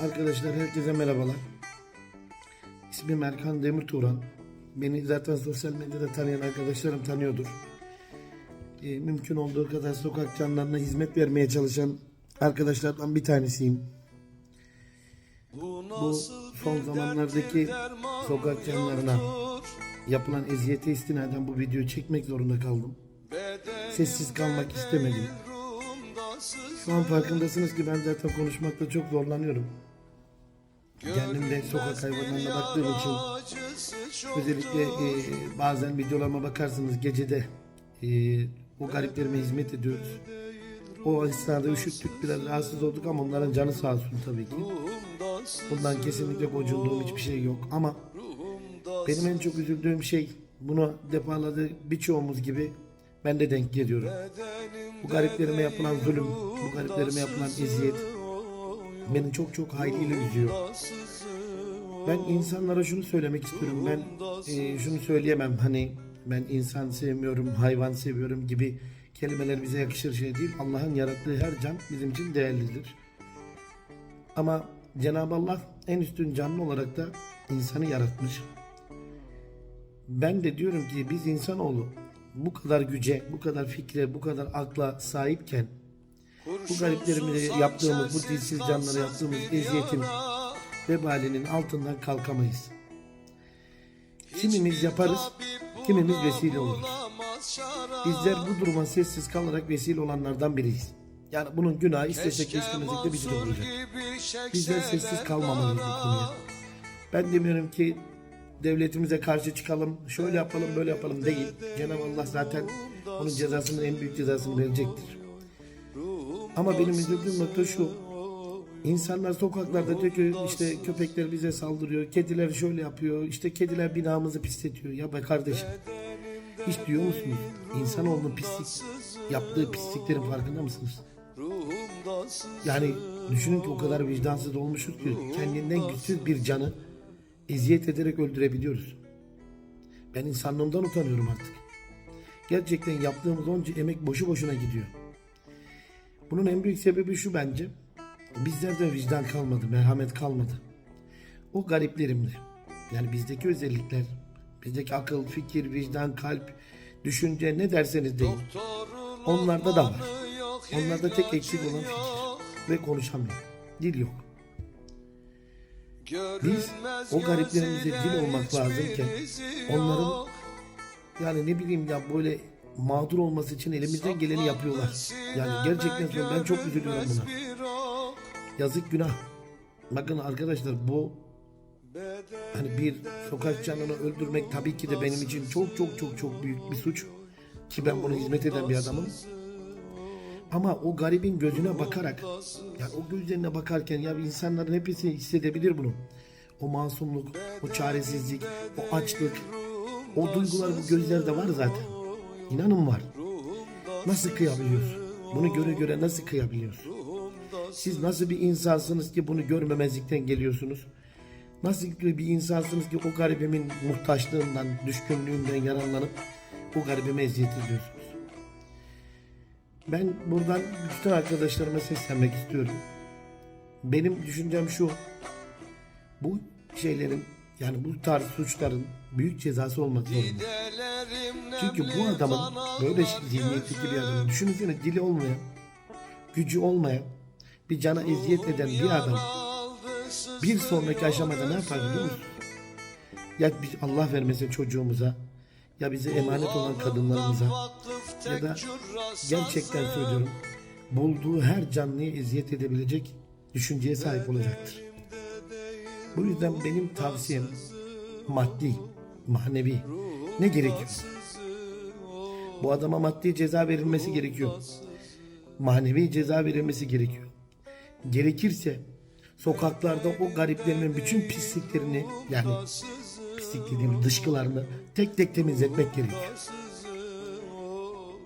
Arkadaşlar herkese merhabalar. İsmim Erkan Demirtuğran. Beni zaten sosyal medyada tanıyan arkadaşlarım tanıyordur. Ee, mümkün olduğu kadar sokak canlarına hizmet vermeye çalışan arkadaşlardan bir tanesiyim. Bu son zamanlardaki sokak canlarına yapılan eziyete istinaden bu videoyu çekmek zorunda kaldım. Sessiz kalmak istemedim. Şu an farkındasınız ki ben zaten konuşmakta çok zorlanıyorum. Kendim de sokak hayvanlarına baktığım için özellikle e, bazen videolarıma bakarsınız gecede e, o gariplerime hizmet ediyoruz. O esnada üşüttük biraz rahatsız olduk ama onların canı sağ olsun tabii ki. Bundan kesinlikle gocunduğum hiçbir şey yok ama benim en çok üzüldüğüm şey bunu defalarda birçoğumuz gibi ben de denk geliyorum. Bu gariplerime yapılan zulüm, bu gariplerime yapılan eziyet beni çok çok hayliyle üzüyor. Ben insanlara şunu söylemek istiyorum. Ben e, şunu söyleyemem hani ben insan sevmiyorum, hayvan seviyorum gibi kelimeler bize yakışır şey değil. Allah'ın yarattığı her can bizim için değerlidir. Ama Cenab-ı Allah en üstün canlı olarak da insanı yaratmış. Ben de diyorum ki biz insanoğlu bu kadar güce, bu kadar fikre, bu kadar akla sahipken bu gariplerimize yaptığımız, bu dilsiz canlara yaptığımız eziyetin vebalinin altından kalkamayız. Kimimiz yaparız, kimimiz vesile oluruz. Bizler bu duruma sessiz kalarak vesile olanlardan biriyiz. Yani bunun günahı istesek de istemesek de bizi de olacak. Bizler sessiz kalmamalıyız bu konuya. Ben demiyorum ki devletimize karşı çıkalım, şöyle yapalım, böyle yapalım değil. Cenab-ı Allah zaten onun cezasının en büyük cezasını verecektir. Ama benim üzüldüğüm nokta şu. İnsanlar sokaklarda diyor ki işte köpekler bize saldırıyor, kediler şöyle yapıyor, işte kediler binamızı pisletiyor. Ya be kardeşim, hiç diyor musunuz? İnsanoğlunun pislik, yaptığı pisliklerin farkında mısınız? Yani düşünün ki o kadar vicdansız olmuşuz ki kendinden güçsüz bir canı eziyet ederek öldürebiliyoruz. Ben insanlığımdan utanıyorum artık. Gerçekten yaptığımız onca emek boşu boşuna gidiyor. Bunun en büyük sebebi şu bence. Bizlerde vicdan kalmadı, merhamet kalmadı. O gariplerimde. Yani bizdeki özellikler, bizdeki akıl, fikir, vicdan, kalp, düşünce ne derseniz deyin. Onlarda da var. Onlarda tek eksik olan fikir ve konuşamıyor. Dil yok. Biz o gariplerimize dil olmak lazımken onların yani ne bileyim ya böyle mağdur olması için elimizden geleni yapıyorlar. Yani gerçekten söylüyorum ben çok üzülüyorum buna. Yazık günah. Bakın arkadaşlar bu hani bir sokak canını öldürmek tabii ki de benim için çok çok çok çok büyük bir suç. Ki ben bunu hizmet eden bir adamım. Ama o garibin gözüne bakarak, yani o gözlerine bakarken ya insanların hepsi hissedebilir bunu. O masumluk, o çaresizlik, o açlık, o duygular bu gözlerde var zaten. İnanın var. Nasıl kıyabiliyorsun? Bunu göre göre nasıl kıyabiliyorsun? Siz nasıl bir insansınız ki bunu görmemezlikten geliyorsunuz? Nasıl bir insansınız ki o garibimin muhtaçlığından, düşkünlüğünden yararlanıp o garibime eziyet ediyorsunuz? Ben buradan bütün arkadaşlarıma seslenmek istiyorum. Benim düşüncem şu. Bu şeylerin yani bu tarz suçların büyük cezası olmak zorunda. Çünkü bu adamın böyle zihniyetteki bir adamın düşünsene dili olmayan, gücü olmayan, bir cana eziyet eden bir adam bir sonraki aşamada ne yapar biliyor musun? Ya biz Allah vermesin çocuğumuza ya bize emanet olan kadınlarımıza ya da gerçekten söylüyorum bulduğu her canlıya eziyet edebilecek düşünceye sahip olacaktır. Bu yüzden benim tavsiyem maddi, manevi ne gerekiyor? Bu adama maddi ceza verilmesi gerekiyor. Manevi ceza verilmesi gerekiyor. Gerekirse sokaklarda o gariplerimin bütün pisliklerini yani pislik dediğim dışkılarını tek tek temizletmek gerekiyor.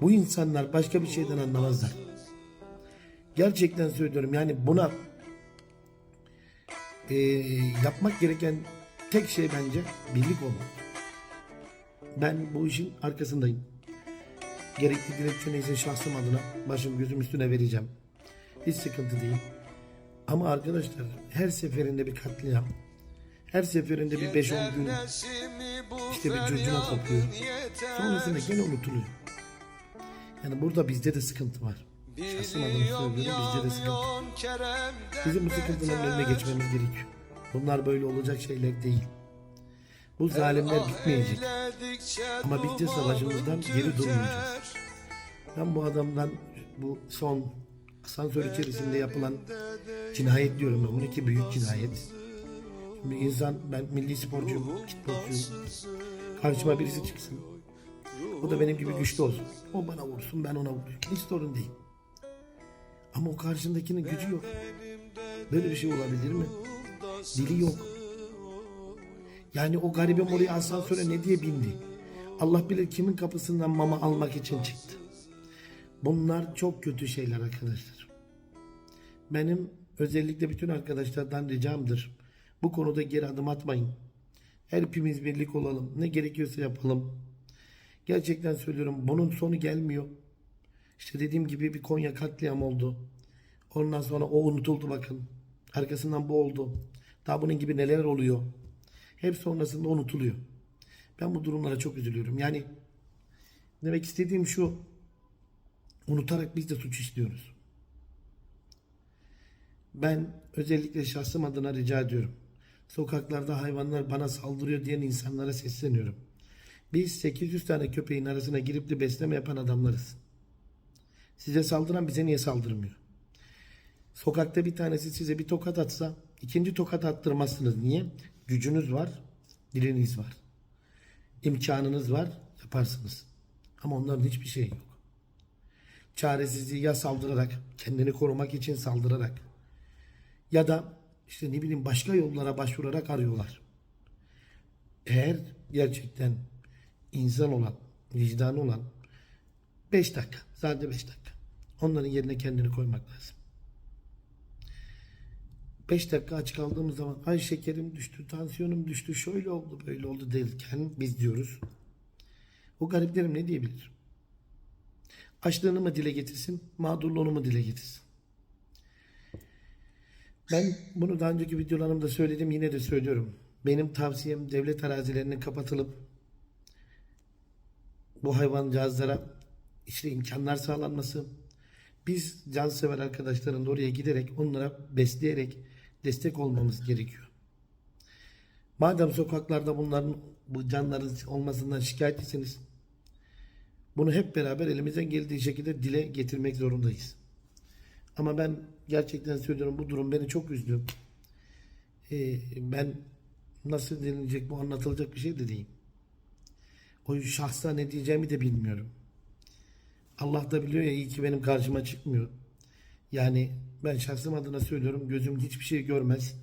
Bu insanlar başka bir şeyden anlamazlar. Gerçekten söylüyorum yani buna e, yapmak gereken tek şey bence birlik olmak. Ben bu işin arkasındayım. Gerekli dilekçe neyse şahsım adına başım gözüm üstüne vereceğim. Hiç sıkıntı değil. Ama arkadaşlar her seferinde bir katliam, her seferinde bir 5-10 gün işte bir curcuna kopuyor. Sonrasında gene unutuluyor. Yani burada bizde de sıkıntı var. Şahsım adına söylüyorum bizde de sıkıntı. Bizim bu sıkıntıların önüne geçmemiz gerekiyor. Bunlar böyle olacak şeyler değil. Bu zalimler bitmeyecek. Ama de savaşımızdan geri durmayacağız. Ben bu adamdan bu son asansör içerisinde yapılan cinayet diyorum ben. Bununki büyük cinayet. Şimdi insan ben milli sporcuyum, futbolcuyum. Karşıma birisi çıksın. O da benim gibi güçlü olsun. O bana vursun ben ona vurayım. Hiç sorun değil. Ama o karşındakinin gücü yok. Böyle bir şey olabilir mi? Dili yok. Yani o garibim oraya asansöre ne diye bindi? Allah bilir kimin kapısından mama almak için çıktı. Bunlar çok kötü şeyler arkadaşlar. Benim özellikle bütün arkadaşlardan ricamdır. Bu konuda geri adım atmayın. Hepimiz birlik olalım. Ne gerekiyorsa yapalım. Gerçekten söylüyorum bunun sonu gelmiyor. İşte dediğim gibi bir Konya katliam oldu. Ondan sonra o unutuldu bakın. Arkasından bu oldu. Daha bunun gibi neler oluyor. Hep sonrasında unutuluyor. Ben bu durumlara çok üzülüyorum. Yani demek istediğim şu. Unutarak biz de suç işliyoruz. Ben özellikle şahsım adına rica ediyorum. Sokaklarda hayvanlar bana saldırıyor diyen insanlara sesleniyorum. Biz 800 tane köpeğin arasına girip de besleme yapan adamlarız. Size saldıran bize niye saldırmıyor? Sokakta bir tanesi size bir tokat atsa ikinci tokat attırmazsınız. Niye? Gücünüz var, diliniz var. İmkanınız var, yaparsınız. Ama onların hiçbir şey yok. Çaresizliği ya saldırarak, kendini korumak için saldırarak ya da işte ne bileyim başka yollara başvurarak arıyorlar. Eğer gerçekten insan olan, vicdanı olan 5 dakika, sadece 5 dakika. Onların yerine kendini koymak lazım. 5 dakika aç kaldığımız zaman ay şekerim düştü, tansiyonum düştü, şöyle oldu, böyle oldu derken biz diyoruz. O gariplerim ne diyebilir? Açlığını mı dile getirsin, mağdurluğunu mu dile getirsin? Ben bunu daha önceki videolarımda söyledim, yine de söylüyorum. Benim tavsiyem devlet arazilerinin kapatılıp bu hayvancağızlara işte imkanlar sağlanması. Biz cansever arkadaşların da oraya giderek onlara besleyerek destek olmamız gerekiyor. Madem sokaklarda bunların bu canların olmasından şikayetçisiniz. Bunu hep beraber elimizden geldiği şekilde dile getirmek zorundayız. Ama ben gerçekten söylüyorum bu durum beni çok üzdü. Ee, ben nasıl denilecek bu anlatılacak bir şey de değil. O şahsa ne diyeceğimi de bilmiyorum. Allah da biliyor ya iyi ki benim karşıma çıkmıyor. Yani ben şahsım adına söylüyorum gözüm hiçbir şey görmez.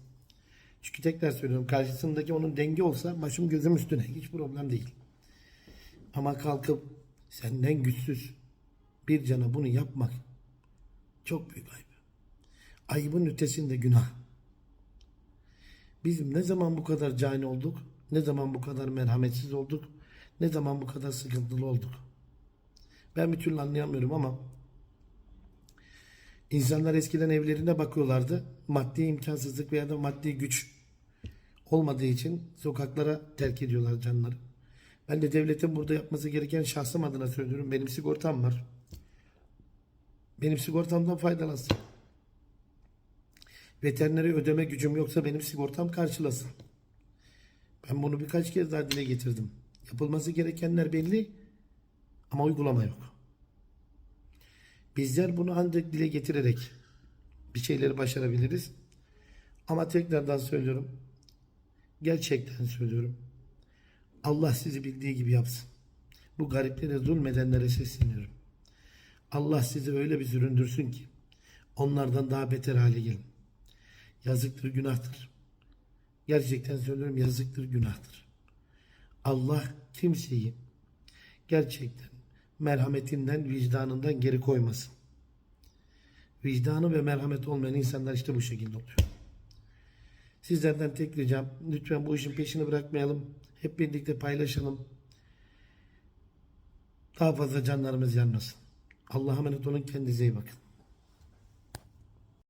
Çünkü tekrar söylüyorum karşısındaki onun denge olsa başım gözüm üstüne hiç problem değil. Ama kalkıp senden güçsüz bir cana bunu yapmak çok büyük ayıp. Ayıbın ötesinde günah. Bizim ne zaman bu kadar cani olduk? Ne zaman bu kadar merhametsiz olduk? Ne zaman bu kadar sıkıntılı olduk? Ben bir türlü anlayamıyorum ama insanlar eskiden evlerine bakıyorlardı. Maddi imkansızlık veya da maddi güç olmadığı için sokaklara terk ediyorlar canları. Ben de devletin burada yapması gereken şahsım adına söylüyorum. Benim sigortam var. Benim sigortamdan faydalansın. Veterinere ödeme gücüm yoksa benim sigortam karşılasın. Ben bunu birkaç kez daha dile getirdim. Yapılması gerekenler belli ama uygulama yok. Bizler bunu ancak dile getirerek bir şeyleri başarabiliriz. Ama tekrardan söylüyorum. Gerçekten söylüyorum. Allah sizi bildiği gibi yapsın. Bu gariplere zulmedenlere sesleniyorum. Allah sizi öyle bir süründürsün ki onlardan daha beter hale gelin. Yazıktır, günahtır. Gerçekten söylüyorum yazıktır, günahtır. Allah kimseyi gerçekten merhametinden, vicdanından geri koymasın. Vicdanı ve merhamet olmayan insanlar işte bu şekilde oluyor. Sizlerden tek ricam lütfen bu işin peşini bırakmayalım. Hep birlikte paylaşalım. Daha fazla canlarımız yanmasın. Allah'a emanet olun. Kendinize iyi bakın.